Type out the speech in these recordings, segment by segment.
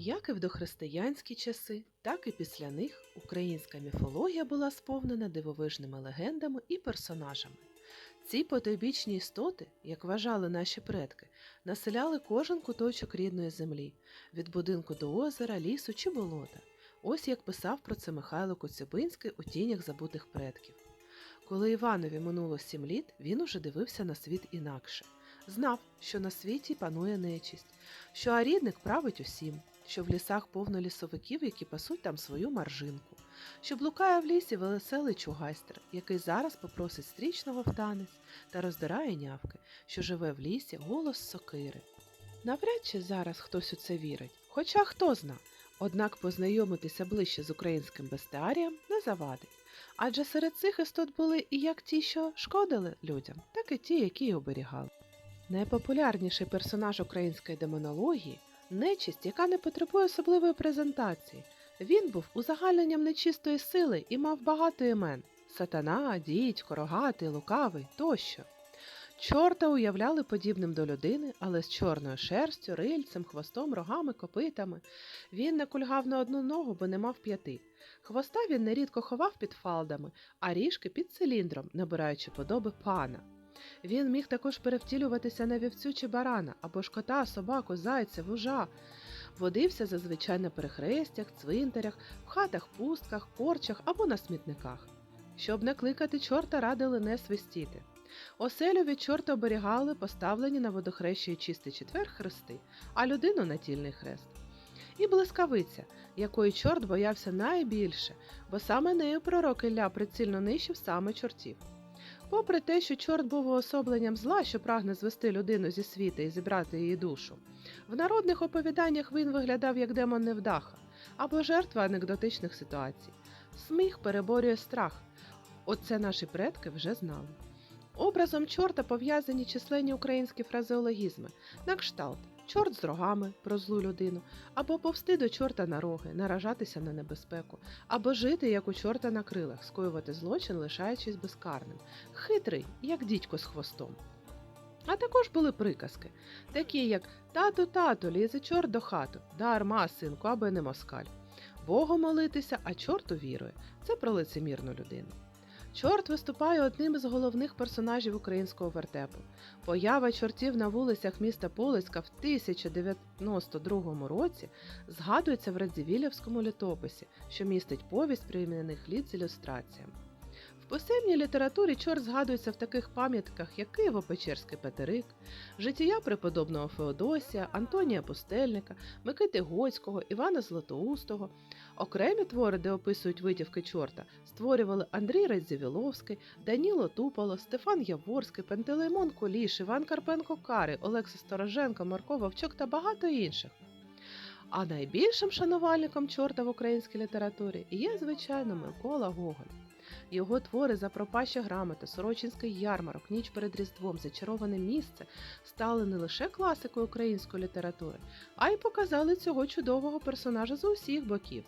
Як і в дохристиянські часи, так і після них українська міфологія була сповнена дивовижними легендами і персонажами. Ці потойбічні істоти, як вважали наші предки, населяли кожен куточок рідної землі від будинку до озера, лісу чи болота. Ось як писав про це Михайло Коцюбинський у тінях забутих предків. Коли Іванові минуло сім літ, він уже дивився на світ інакше. Знав, що на світі панує нечисть, що арідник править усім, що в лісах повно лісовиків, які пасуть там свою маржинку, що блукає в лісі веселий чугайстер, який зараз попросить стрічного в та роздирає нявки, що живе в лісі голос сокири. Навряд чи зараз хтось у це вірить, хоча хто зна, однак познайомитися ближче з українським бестіарієм не завадить. Адже серед цих істот були і як ті, що шкодили людям, так і ті, які й оберігали. Найпопулярніший персонаж української демонології нечисть, яка не потребує особливої презентації. Він був узагальненням нечистої сили і мав багато імен сатана, дідько, рогатий, лукавий тощо. Чорта уявляли подібним до людини, але з чорною шерстю, рильцем, хвостом, рогами, копитами. Він не кульгав на одну ногу, бо не мав п'яти. Хвоста він нерідко ховав під фалдами, а ріжки під циліндром, набираючи подоби пана. Він міг також перевтілюватися на вівцю чи барана або ж кота, собаку, зайця, вужа. Водився зазвичай на перехрестях, цвинтарях, в хатах, пустках, порчах або на смітниках. Щоб не кликати чорта, радили не свистіти. Оселю від чорта оберігали поставлені на водохрещі чистий четвер хрести, а людину натільний хрест. І блискавиця, якої чорт боявся найбільше, бо саме нею пророк Ілля прицільно нищив саме чортів. Попри те, що чорт був уособленням зла, що прагне звести людину зі світа і зібрати її душу, в народних оповіданнях він виглядав як демон невдаха або жертва анекдотичних ситуацій. Сміх переборює страх. Оце наші предки вже знали. Образом чорта пов'язані численні українські фразеологізми на кшталт чорт з рогами про злу людину, або повсти до чорта на роги, наражатися на небезпеку, або жити, як у чорта на крилах, скоювати злочин, лишаючись безкарним, хитрий, як дідько з хвостом. А також були приказки, такі як тату, тату, лізе чорт до хату, дарма, синку, аби не москаль. Богу молитися, а чорту вірує. Це про лицемірну людину. Чорт виступає одним із головних персонажів українського вертепу. Поява чортів на вулицях міста Полиська в 1092 році згадується в Радзівілівському літописі, що містить повість про іменних літ з ілюстраціями. В писемній літературі чорт згадується в таких пам'ятках, як Києво-Печерський Петерик, життя преподобного Феодосія, Антонія Пустельника, Микити Гоцького, Івана Златоустого. Окремі твори, де описують витівки чорта, створювали Андрій Радзівіловський, Даніло Туполо, Стефан Яворський, Пантелеймон Куліш, Іван Карпенко Кари, Олекса Стороженко, Марко Вовчок та багато інших. А найбільшим шанувальником чорта в українській літературі є, звичайно, Микола Гоголь. Його твори Запропаща грамота, Сорочинський ярмарок, Ніч перед Різдвом, Зачароване місце стали не лише класикою української літератури, а й показали цього чудового персонажа з усіх боків.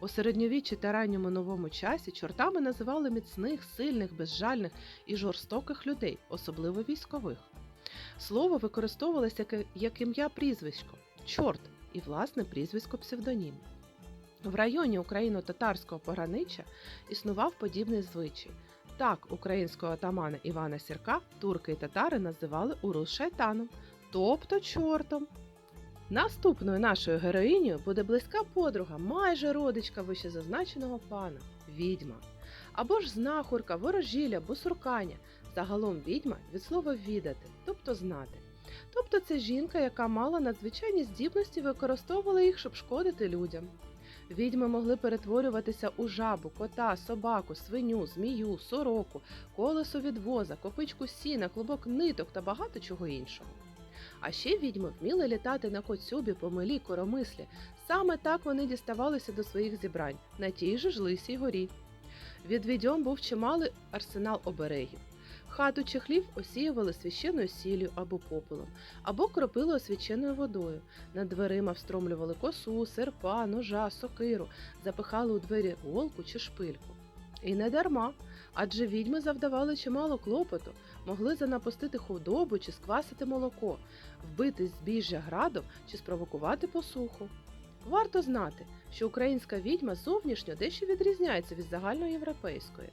У середньовіччі та ранньому новому часі чортами називали міцних, сильних, безжальних і жорстоких людей, особливо військових. Слово використовувалося як ім'я прізвисько чорт і власне прізвисько псевдонім. В районі україно-татарського пограниччя існував подібний звичай. Так, українського атамана Івана Сірка турки і татари називали Урус шайтаном, тобто чортом. Наступною нашою героїнею буде близька подруга, майже родичка вищезазначеного пана відьма. Або ж знахурка, ворожілля, бусурканя. Загалом відьма від слова відати, тобто знати. Тобто це жінка, яка мала надзвичайні здібності використовувала їх, щоб шкодити людям. Відьми могли перетворюватися у жабу, кота, собаку, свиню, змію, сороку, колесо від воза, копичку сіна, клубок ниток та багато чого іншого. А ще відьми вміли літати на коцюбі, помилі, коромислі. Саме так вони діставалися до своїх зібрань на тій же ж лисій горі. Від відьом був чималий арсенал оберегів. Хату чехлів осіювали священною сіллю або попелом, або кропили освяченою водою. Над дверима встромлювали косу, серпа, ножа, сокиру, запихали у двері голку чи шпильку. І не дарма, адже відьми завдавали чимало клопоту, могли занапустити худобу чи сквасити молоко, вбити збіжжя градом чи спровокувати посуху. Варто знати, що українська відьма зовнішньо дещо відрізняється від загальноєвропейської.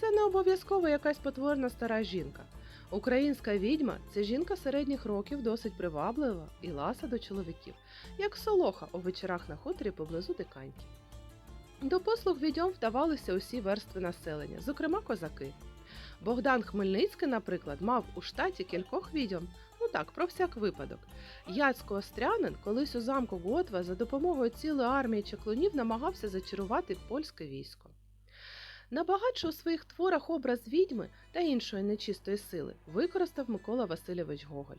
Це не обов'язково якась потворна стара жінка. Українська відьма це жінка середніх років, досить приваблива і ласа до чоловіків, як солоха у вечорах на хуторі поблизу диканьки. До послуг відьом вдавалися усі верстви населення, зокрема козаки. Богдан Хмельницький, наприклад, мав у штаті кількох відьом, ну так, про всяк випадок. Яцько Острянин колись у замку Готва за допомогою цілої армії чаклунів намагався зачарувати польське військо. Набагатше у своїх творах образ відьми та іншої нечистої сили використав Микола Васильович Гоголь.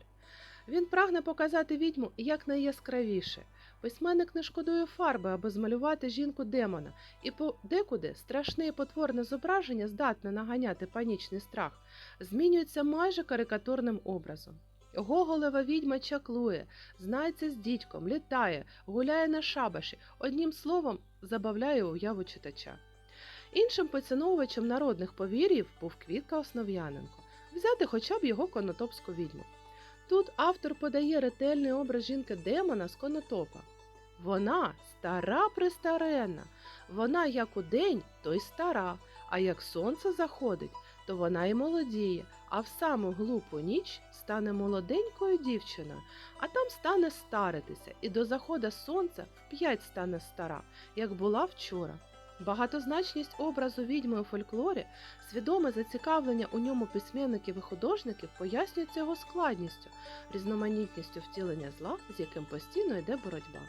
Він прагне показати відьму якнайяскравіше. Письменник не шкодує фарби, аби змалювати жінку демона, і подекуди страшне і потворне зображення, здатне наганяти панічний страх, змінюється майже карикатурним образом. Гоголева відьма чаклує, знається з дідьком, літає, гуляє на шабаші, одним словом, забавляє уяву читача. Іншим поціновувачем народних повір'їв був Квітка Основ'яненко, взяти хоча б його конотопську відьму. Тут автор подає ретельний образ жінки демона з конотопа. Вона стара престаренна, вона як у день, то й стара, а як сонце заходить, то вона й молодіє, а в саму глупу ніч стане молоденькою дівчиною, а там стане старитися, і до захода сонця вп'ять стане стара, як була вчора. Багатозначність образу відьми у фольклорі, свідоме зацікавлення у ньому письменників і художників пояснюється його складністю, різноманітністю втілення зла, з яким постійно йде боротьба.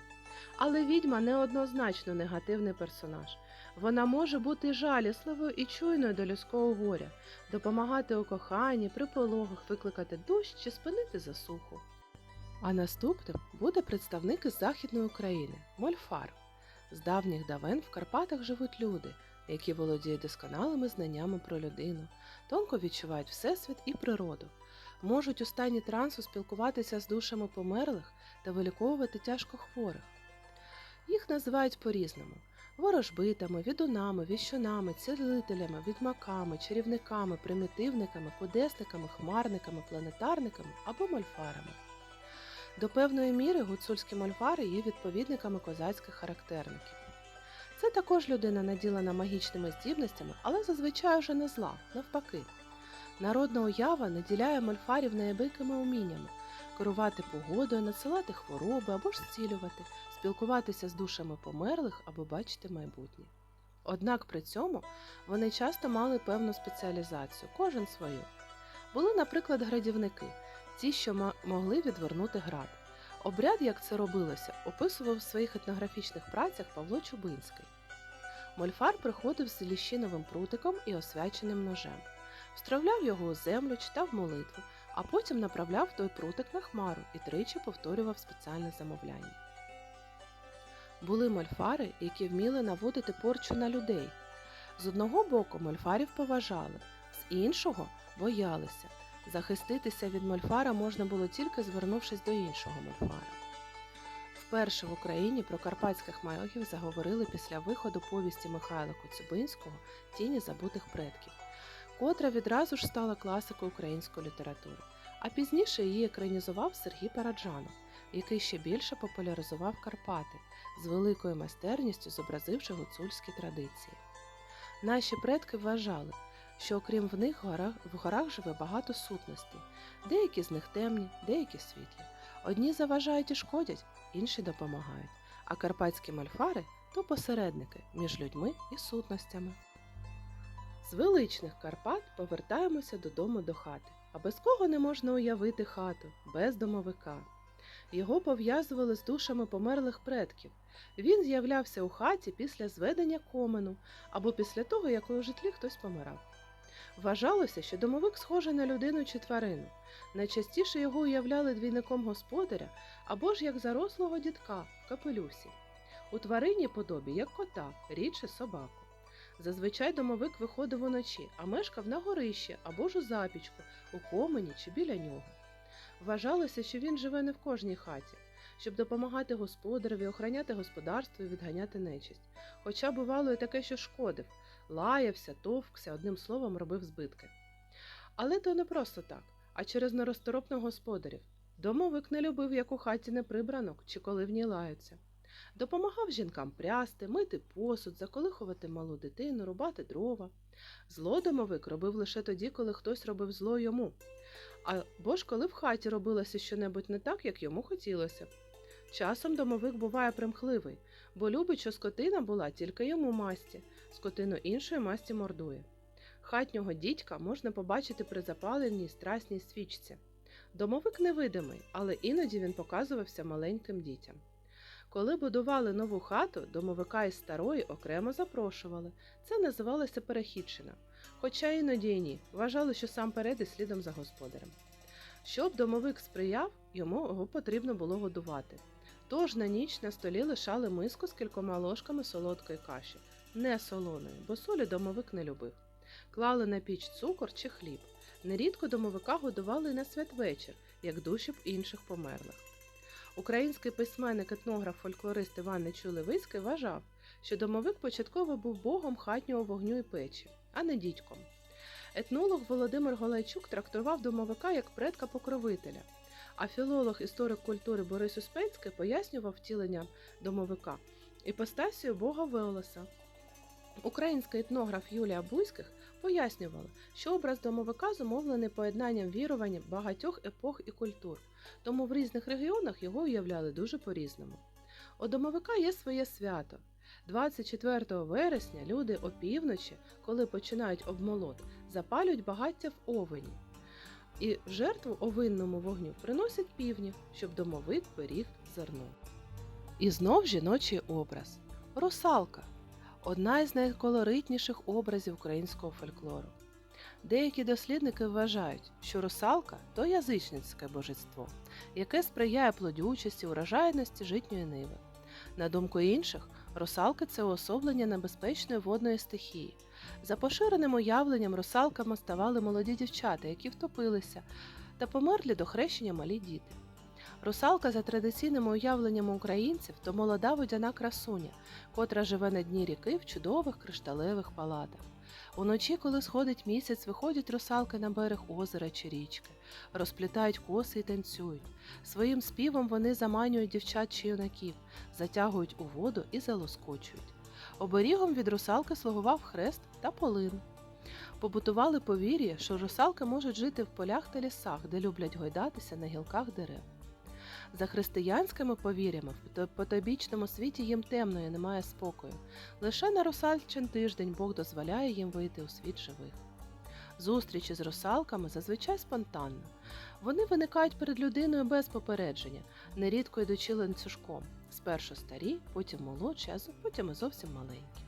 Але відьма неоднозначно негативний персонаж. Вона може бути жалісливою і чуйною до людського горя, допомагати у коханні, при пологах, викликати дощ чи спинити засуху. А наступним буде представник із Західної України Мольфар. З давніх давен в Карпатах живуть люди, які володіють досконалими знаннями про людину, тонко відчувають всесвіт і природу, можуть у стані трансу спілкуватися з душами померлих та виліковувати тяжко хворих. Їх називають по-різному ворожбитами, відунами, віщунами, цілителями, відьмаками, чарівниками, примітивниками, кудесниками, хмарниками, планетарниками або мольфарами. До певної міри гуцульські мольфари є відповідниками козацьких характерників. Це також людина наділена магічними здібностями, але зазвичай вже не зла, навпаки. Народна уява наділяє мольфарів неабиякими уміннями керувати погодою, надсилати хвороби або ж зцілювати, спілкуватися з душами померлих або бачити майбутнє. Однак при цьому вони часто мали певну спеціалізацію, кожен свою. Були, наприклад, градівники, ті, що могли відвернути град. Обряд, як це робилося, описував в своїх етнографічних працях Павло Чубинський. Мольфар приходив з ліщиновим прутиком і освяченим ножем, встравляв його у землю, читав молитву, а потім направляв той прутик на хмару і тричі повторював спеціальне замовляння. Були мольфари, які вміли наводити порчу на людей. З одного боку мольфарів поважали, з іншого боялися. Захиститися від мольфара можна було тільки звернувшись до іншого мольфара. Вперше в Україні про карпатських магів заговорили після виходу повісті Михайла Коцюбинського Тіні забутих предків, котра відразу ж стала класикою української літератури, а пізніше її екранізував Сергій Параджанов, який ще більше популяризував Карпати, з великою майстерністю зобразивши гуцульські традиції. Наші предки вважали, що окрім в них в горах, живе багато сутностей, деякі з них темні, деякі світлі. Одні заважають і шкодять, інші допомагають, а карпатські мальфари то посередники між людьми і сутностями. З величних Карпат повертаємося додому до хати, а без кого не можна уявити хату, без домовика. Його пов'язували з душами померлих предків. Він з'являвся у хаті після зведення комену або після того, як у житлі хтось помирав. Вважалося, що домовик схожий на людину чи тварину. Найчастіше його уявляли двійником господаря або ж як зарослого дідка капелюсі. У тварині подобі як кота, рідше собаку. Зазвичай домовик виходив уночі, а мешкав на горищі або ж у запічку, у комені чи біля нього. Вважалося, що він живе не в кожній хаті, щоб допомагати господареві, охороняти господарство і відганяти нечисть. Хоча бувало і таке, що шкодив, лаявся, товкся, одним словом робив збитки. Але то не просто так, а через неросторопних господарів. Домовик не любив, як у хаті не прибранок чи коли в ній лаються. Допомагав жінкам прясти, мити посуд, заколихувати малу дитину, рубати дрова. Зло домовик робив лише тоді, коли хтось робив зло йому. Або ж коли в хаті робилося щонебудь не так, як йому хотілося. Часом домовик буває примхливий, бо любить, що скотина була тільки йому масті, скотину іншої масті мордує. Хатнього дідька можна побачити при запаленій страсній свічці. Домовик невидимий, але іноді він показувався маленьким дітям. Коли будували нову хату, домовика із старої окремо запрошували. Це називалося перехідчина. Хоча іноді й ні, вважали, що сам перейде слідом за господарем. Щоб домовик сприяв, йому його потрібно було годувати. Тож на ніч на столі лишали миску з кількома ложками солодкої каші, не солоної, бо солі домовик не любив. Клали на піч цукор чи хліб. Нерідко домовика годували на святвечір, як душі б інших померлих. Український письменник, етнограф, фольклорист Іван Нечулевицький вважав, що домовик початково був богом хатнього вогню і печі, а не дідьком. Етнолог Володимир Голайчук трактував домовика як предка покровителя, а філолог історик культури Борис Успенський пояснював втіленням домовика іпостасію бога Велеса. Український етнограф Юлія Буйських пояснювала, що образ домовика зумовлений поєднанням вірувань багатьох епох і культур, тому в різних регіонах його уявляли дуже по-різному. У домовика є своє свято. 24 вересня люди опівночі, коли починають обмолот, запалюють багаття в овені. І жертву овинному вогню приносять півнів, щоб домовик беріг зерно. І знов жіночий образ русалка одна із найколоритніших образів українського фольклору. Деякі дослідники вважають, що русалка то язичницьке божество, яке сприяє плодючості, урожайності житньої ниви. На думку інших, русалки це уособлення небезпечної водної стихії. За поширеним уявленням русалками ставали молоді дівчата, які втопилися, та померлі до хрещення малі діти. Русалка за традиційними уявленнями українців то молода водяна красуня, котра живе на дні ріки в чудових кришталевих палатах. Уночі, коли сходить місяць, виходять русалки на берег озера чи річки, розплітають коси і танцюють. Своїм співом вони заманюють дівчат чи юнаків, затягують у воду і залоскочують. Оберігом від русалки слугував хрест та полин. Побутували повір'я, що русалки можуть жити в полях та лісах, де люблять гойдатися на гілках дерев. За християнськими повір'ями в потойбічному світі їм темно і немає спокою. Лише на русальчин тиждень Бог дозволяє їм вийти у світ живих. Зустрічі з русалками зазвичай спонтанно. Вони виникають перед людиною без попередження, нерідко йдучи ланцюжком. Спершу старі, потім молодші, а потім і зовсім маленькі.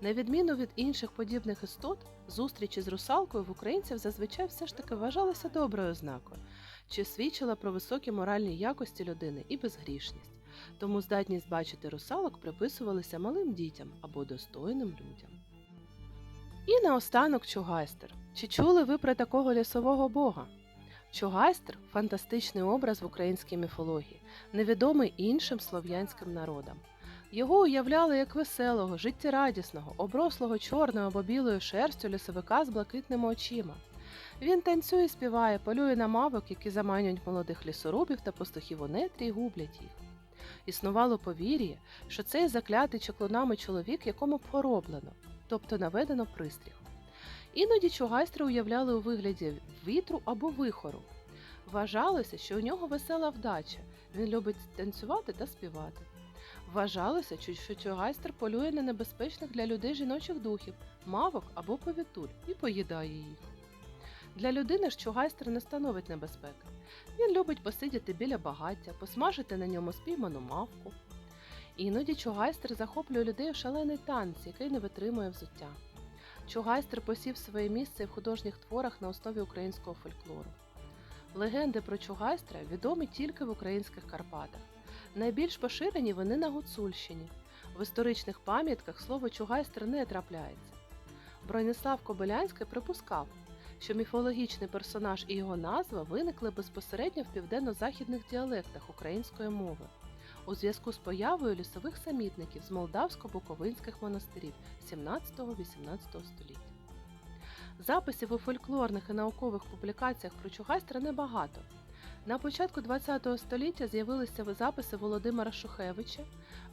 На відміну від інших подібних істот, зустрічі з русалкою в українців зазвичай все ж таки вважалися доброю ознакою, чи свідчила про високі моральні якості людини і безгрішність. Тому здатність бачити русалок приписувалися малим дітям або достойним людям. І наостанок Чугайстер. Чи чули ви про такого лісового бога? Чугайстер фантастичний образ в українській міфології, невідомий іншим слов'янським народам. Його уявляли як веселого, життєрадісного, оброслого чорною або білою шерстю лісовика з блакитними очима. Він танцює, співає, полює на мавок, які заманюють молодих лісорубів та пастухів у нетрі й гублять їх. Існувало повір'я, що цей заклятий чаклунами чоловік, якому пороблено, тобто наведено пристріг. Іноді чугайстри уявляли у вигляді вітру або вихору. Вважалося, що у нього весела вдача, він любить танцювати та співати. Вважалося, що чугайстер полює на небезпечних для людей жіночих духів, мавок або повітуль і поїдає їх. Для людини ж чугайстер не становить небезпеки. Він любить посидіти біля багаття, посмажити на ньому спійману мавку. Іноді чугайстер захоплює людей у шалений танець, який не витримує взуття. Чугайстер посів своє місце в художніх творах на основі українського фольклору. Легенди про Чугайстра відомі тільки в українських Карпатах. Найбільш поширені вони на Гуцульщині. В історичних пам'ятках слово Чугайстер не трапляється. Бронислав Кобилянський припускав, що міфологічний персонаж і його назва виникли безпосередньо в південно-західних діалектах української мови у зв'язку з появою лісових самітників з молдавсько-буковинських монастирів 17-18 століття. Записів у фольклорних і наукових публікаціях про Чугайстра небагато. На початку ХХ століття з'явилися записи Володимира Шухевича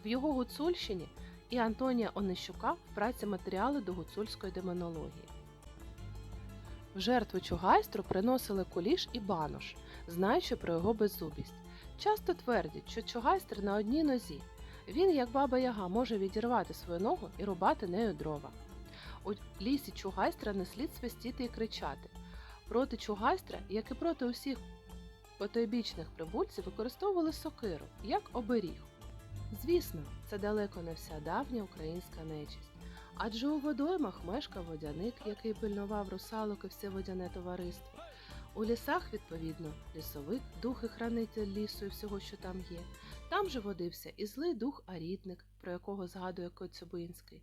в його Гуцульщині і Антонія Онищука в праці матеріали до гуцульської демонології. В жертву чугайстру приносили куліш і банош, знаючи про його беззубість. Часто твердять, що чугайстр на одній нозі. Він, як баба Яга, може відірвати свою ногу і рубати нею дрова. У лісі чугайстра не слід свистіти і кричати. Проти чугайстра, як і проти усіх потойбічних прибульців, використовували сокиру, як оберіг. Звісно, це далеко не вся давня українська нечисть. Адже у водоймах мешкав водяник, який пильнував русалок і все водяне товариство. У лісах, відповідно, лісовик, дух і хранитель лісу і всього, що там є. Там же водився і злий дух арітник, про якого згадує Коцюбинський,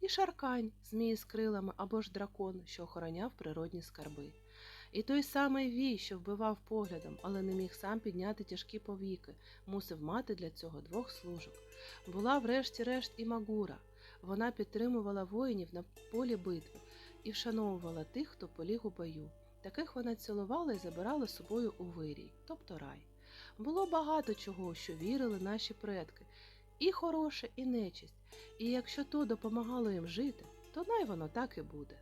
і шаркань, змій з крилами або ж дракон, що охороняв природні скарби. І той самий вій, що вбивав поглядом, але не міг сам підняти тяжкі повіки, мусив мати для цього двох служок. Була врешті-решт і Магура. Вона підтримувала воїнів на полі битви і вшановувала тих, хто поліг у бою. Таких вона цілувала і забирала з собою у вирій, тобто рай. Було багато чого, що вірили наші предки, і хороше, і нечисть. І якщо то допомагало їм жити, то най воно так і буде.